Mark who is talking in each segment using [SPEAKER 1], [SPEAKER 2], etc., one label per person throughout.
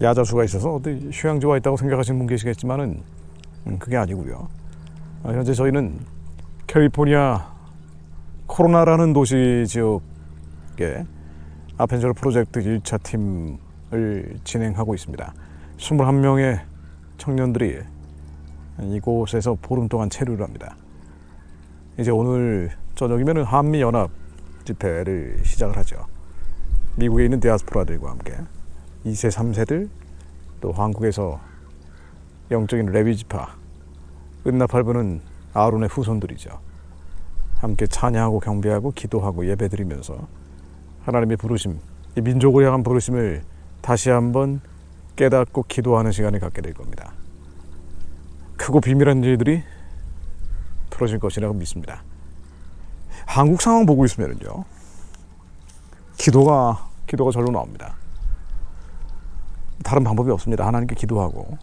[SPEAKER 1] 야자수가 있어서 어디 휴양지와 있다고 생각하시는 분 계시겠지만은 음, 그게 아니고요. 아, 현재 저희는 캘리포니아 코로나라는 도시 지역에 아펜저러 프로젝트 1차 팀을 진행하고 있습니다. 21명의 청년들이 이곳에서 보름 동안 체류를 합니다. 이제 오늘 저녁이면 한미 연합 집회를 시작을 하죠. 미국에 있는 디아스포라들과 함께 2세, 3세들 또 한국에서 영적인 레비지파 은나팔부는 아론의 후손들이죠. 함께 찬양하고 경배하고 기도하고 예배드리면서 하나님의 부르심, 이 민족을 향한 부르심을 다시 한번 깨닫고 기도하는 시간을 갖게 될 겁니다. 크고 비밀한 일들이 풀어질 것이라고 믿습니다. 한국 상황 보고 있으면요, 기도가 기도가 절로 나옵니다. 다른 방법이 없습니다. 하나님께 기도하고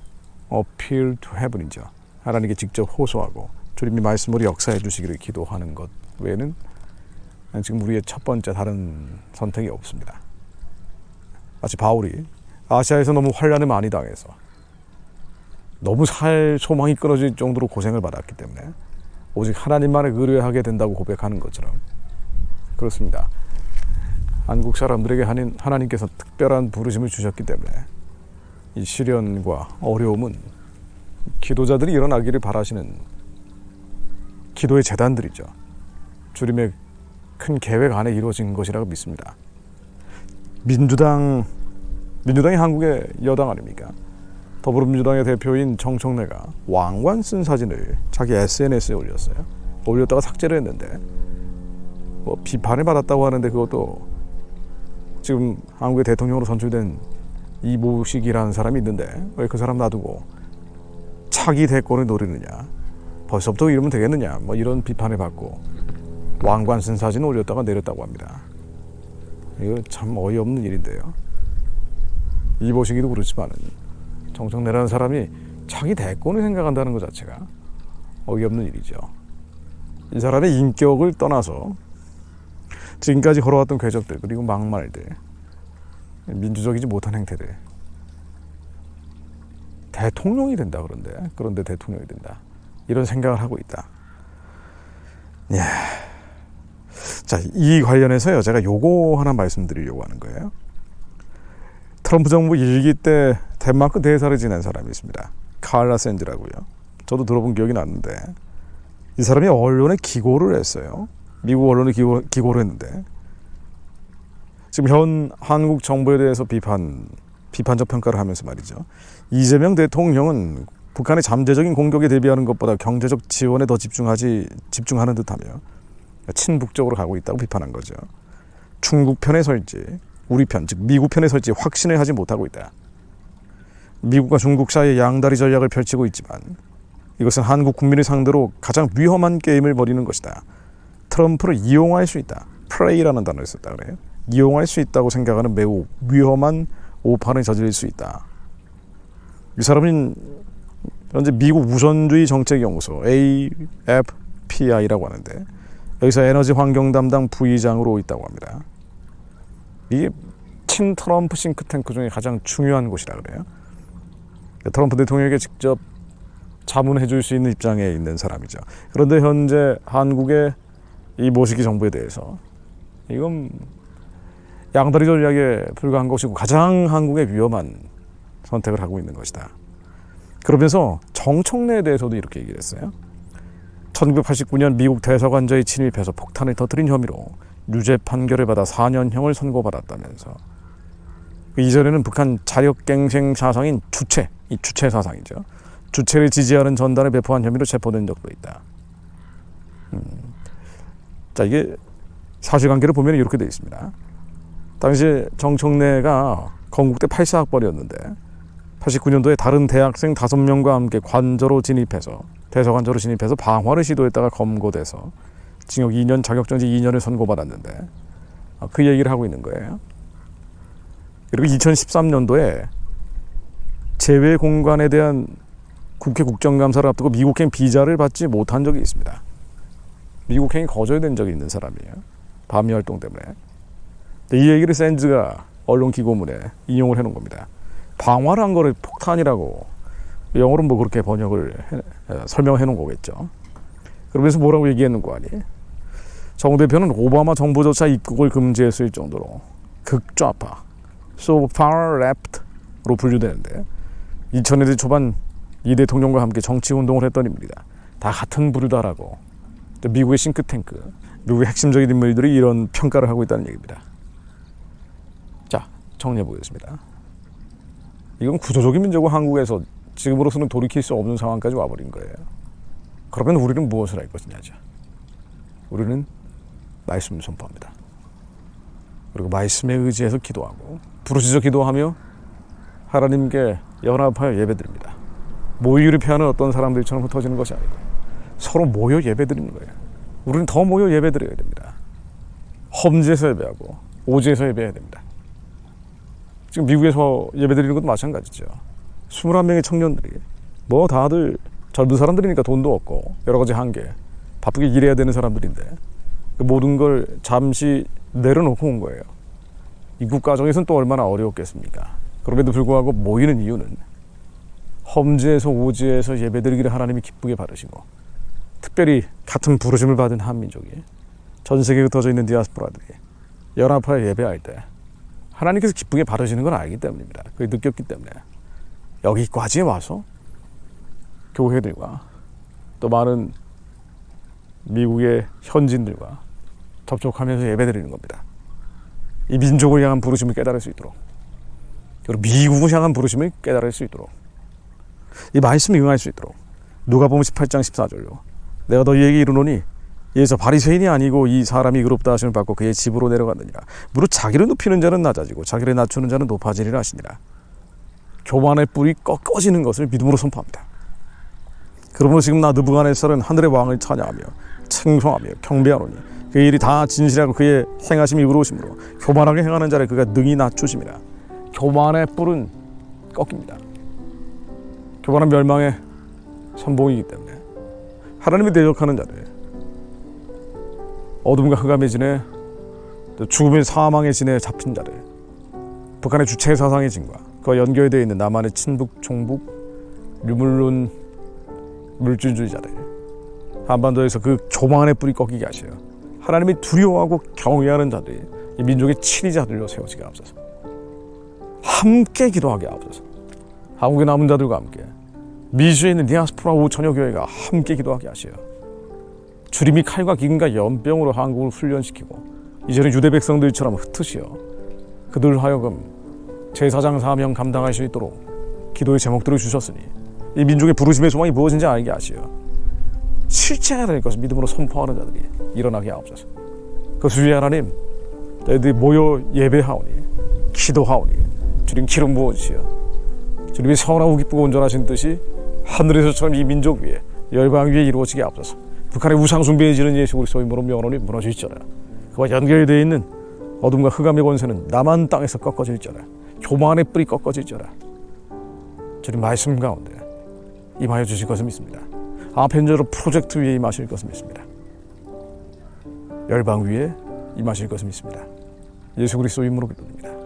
[SPEAKER 1] 어필 투 헤븐이죠. 하나님께 직접 호소하고 주님이 말씀으로 역사해 주시기를 기도하는 것 외에는 지금 우리의 첫 번째 다른 선택이 없습니다. 마치 바울이 아시아에서 너무 환란을 많이 당해서 너무 살 소망이 끊어질 정도로 고생을 받았기 때문에 오직 하나님만을 의뢰하게 된다고 고백하는 것처럼 그렇습니다. 한국 사람들에게 하나님- 하나님께서 특별한 부르심을 주셨기 때문에 이 시련과 어려움은 기도자들이 일어나기를 바라시는 기도의 재단들이죠. 주님의 큰 계획 안에 이루어진 것이라고 믿습니다. 민주당 민주당이 한국의 여당 아닙니까? 더불어민주당의 대표인 정청래가 왕관 쓴 사진을 자기 SNS에 올렸어요. 올렸다가 삭제를 했는데 뭐 비판을 받았다고 하는데 그것도 지금 한국의 대통령으로 선출된 이 모식이라는 사람이 있는데 왜 그 사람 놔두고 차기 대권을 노리느냐 벌써부터 이러면 되겠느냐 뭐 이런 비판을 받고 왕관 쓴 사진 올렸다가 내렸다고 합니다. 이거 참 어이없는 일인데요. 이보시기도 그렇지만은 정청래라는 사람이 자기 대권을 생각한다는 것 자체가 어이없는 일이죠. 이 사람의 인격을 떠나서 지금까지 걸어왔던 궤적들 그리고 막말들 민주적이지 못한 행태들 대통령이 된다 그런데 그런데 대통령이 된다 이런 생각을 하고 있다. 예. 자, 이 관련해서요. 제가 요거 하나 말씀드리려고 하는 거예요. 트럼프 정부 일기 때 덴마크 대사를 지낸 사람이 있습니다. 칼라 샌즈라고요. 저도 들어본 기억이 났는데 이 사람이 언론에 기고를 했어요. 미국 언론에 기고, 기고를 했는데 지금 현 한국 정부에 대해서 비판 비판적 평가를 하면서 말이죠. 이재명 대통령은 북한의 잠재적인 공격에 대비하는 것보다 경제적 지원에 더 집중하지 집중하는 듯하며 친북적으로 가고 있다고 비판한 거죠. 중국 편에 설지 우리 편, 즉 미국 편에 설지 확신을 하지 못하고 있다. 미국과 중국 사이의 양다리 전략을 펼치고 있지만 이것은 한국 국민을 상대로 가장 위험한 게임을 벌이는 것이다. 트럼프를 이용할 수 있다. 프레이라는 단어를 썼다 그래요. 이용할 수 있다고 생각하는 매우 위험한 오판을 저지를 수 있다. 이 사람은 현재 미국 우선주의 정책연구소 AFPI라고 하는데 여기서 에너지 환경 담당 부의장으로 있다고 합니다. 이게 친 트럼프 싱크탱크 중에 가장 중요한 곳이라 그래요. 트럼프 대통령에게 직접 자문해 줄 수 있는 입장에 있는 사람이죠. 그런데 현재 한국의 이 모시기 정부에 대해서 이건 양다리 전략에 불과한 것이고 가장 한국의 위험한 선택을 하고 있는 것이다. 그러면서 정청래에 대해서도 이렇게 얘기를 했어요. 1989년 미국 대사관저에 침입해서 폭탄을 터뜨린 혐의로 유죄 판결을 받아 4년형을 선고받았다면서 그 이전에는 북한 자력갱생 사상인 주체, 이 주체 사상이죠. 주체를 지지하는 전단을 배포한 혐의로 체포된 적도 있다. 음. 자 이게 사실관계를 보면 이렇게 되어 있습니다. 당시 정청래가 건국대 84학번이었는데 89년도에 다른 대학생 5명과 함께 관저로 진입해서 대서관저로 진입해서 방화를 시도했다가 검거돼서 징역 2년 자격정지 2년을 선고받았는데 아, 그 얘기를 하고 있는 거예요. 그리고 2013년도에 재외 공간에 대한 국회 국정감사를 앞두고 미국행 비자를 받지 못한 적이 있습니다. 미국행이 거절된 적이 있는 사람이에요. 반미 활동 때문에. 근데 이 얘기를 샌즈가 언론 기고문에 인용을 해놓은 겁니다. 방화를 한 거를 폭탄이라고 영어로 뭐 그렇게 번역을 해, 에, 설명해 놓은 거겠죠. 그러면서 뭐라고 얘기했는 거 아니? 정 대표는 오바마 정부조차 입국을 금지했을 정도로 극좌파, so far left로 분류되는데 2000년대 초반 이 대통령과 함께 정치 운동을 했던 인물이다. 다 같은 부류다라고 미국의 싱크탱크, 미국의 핵심적인 인물들이 이런 평가를 하고 있다는 얘기입니다. 자, 정리해 보겠습니다. 이건 구조적인 문제고 한국에서 지금으로서는 돌이킬 수 없는 상황까지 와버린 거예요. 그러면 우리는 무엇을 할 것이냐죠. 우리는 말씀을 선포합니다. 그리고 말씀에 의지해서 기도하고 부르짖어 기도하며 하나님께 연합하여 예배드립니다. 모이를 피하는 어떤 사람들처럼 흩어지는 것이 아니고 서로 모여 예배드리는 거예요. 우리는 더 모여 예배드려야 됩니다. 험지에서 예배하고 오지에서 예배해야 됩니다. 지금 미국에서 예배드리는 것도 마찬가지죠. 21명의 청년들이 뭐 다들 젊은 사람들이니까 돈도 없고 여러 가지 한계 바쁘게 일해야 되는 사람들인데 그 모든 걸 잠시 내려놓고 온 거예요. 입국 과정에서는 또 얼마나 어려웠겠습니까? 그럼에도 불구하고 모이는 이유는 험지에서 오지에서 예배드리기를 하나님이 기쁘게 받으시고 특별히 같은 부르심을 받은 한민족이 전 세계에 흩어져 있는 디아스포라들이 연합하여 예배할 때 하나님께서 기쁘게 받으시는 걸 알기 때문입니다. 그게 느꼈기 때문에. 여기까지 와서 교회들과 또 많은 미국의 현지인들과 접촉하면서 예배드리는 겁니다. 이 민족을 향한 부르심을 깨달을 수 있도록. 그리고 미국을 향한 부르심을 깨달을 수 있도록. 이 말씀에 응할 수 있도록. 누가 보면 18장 14절로. 내가 너희에게 이르노니 예서 바리새인이 아니고 이 사람이 의롭다 하심을 받고 그의 집으로 내려갔느니라. 무릇 자기를 높이는 자는 낮아지고 자기를 낮추는 자는 높아지리라 하시니라. 교만의 뿔이 꺾어지는 것을 믿음으로 선포합니다. 그러므로 지금 나 느부갓네살은 하늘의 왕을 찬양하며稱颂하며 경배하노니 그의 일이 다 진실하고 그의 행하심이 의로우심으로 교만하게 행하는 자를 그가 능히 낮추심이라. 교만의 뿔은 꺾입니다. 교만은 멸망의 선봉이기 때문에 하나님이 대적하는 자들 어둠과 흑암의 진에 또 죽음의 사망의 진에 잡힌 자들 북한의 주체 사상의 진과 그와 연결되어 있는 남한의 친북 총북 유물론 물질주의자들 한반도에서 그 교만의 뿌리 꺾이게 하셔요 하나님이 두려워하고 경외하는 자들이 이 민족의 친위자들로 세워지게 앞서서. 함께 기도하게 앞서서. 한국의 남은 자들과 함께 미주에 있는 디아스포라 5천여 교회가 함께 기도하게 하셔요. 주님이 칼과 기근과 연병으로 한국을 훈련시키고 이제는 유대 백성들처럼 흩으시어 그들 하여금 제사장 사명 감당할 수 있도록 기도의 제목들을 주셨으니 이 민족의 부르심의 소망이 무엇인지 알게 하시어 실체가 될 것을 믿음으로 선포하는 자들이 일어나게 하옵소서. 그 주의 하나님, 너희들이 모여 예배하오니 기도하오니 주님 기름 부어주시어 주님이 선하고 기쁘고 온전하신 뜻이 하늘에서처럼 이 민족 위에 열방 위에 이루어지게 앞서서 북한의 우상 숭배에 지는 예수 그리스도의 무릎 영원히 무너질지어다 그와 연결되어 있는 어둠과 흑암의 권세는 남한 땅에서 꺾어질지어다 교만의 뿌리 꺾어질지어다 주님 말씀 가운데 임하여 주실 것을 믿습니다. 아펜저로 프로젝트 위에 임하실 것을 믿습니다. 열방 위에 임하실 것을 믿습니다. 예수 그리스도 이름으로 기도드립니다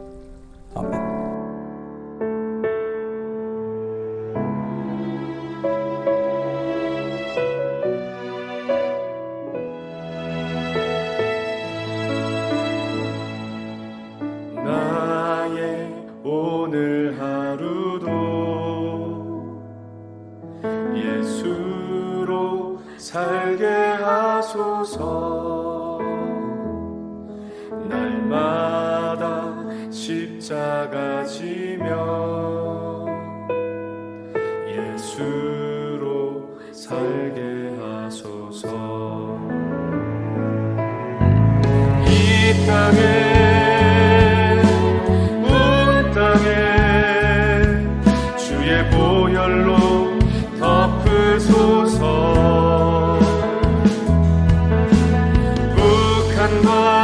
[SPEAKER 2] 살게 하소서. 날마다 십자가 지며 예수로 살게 on my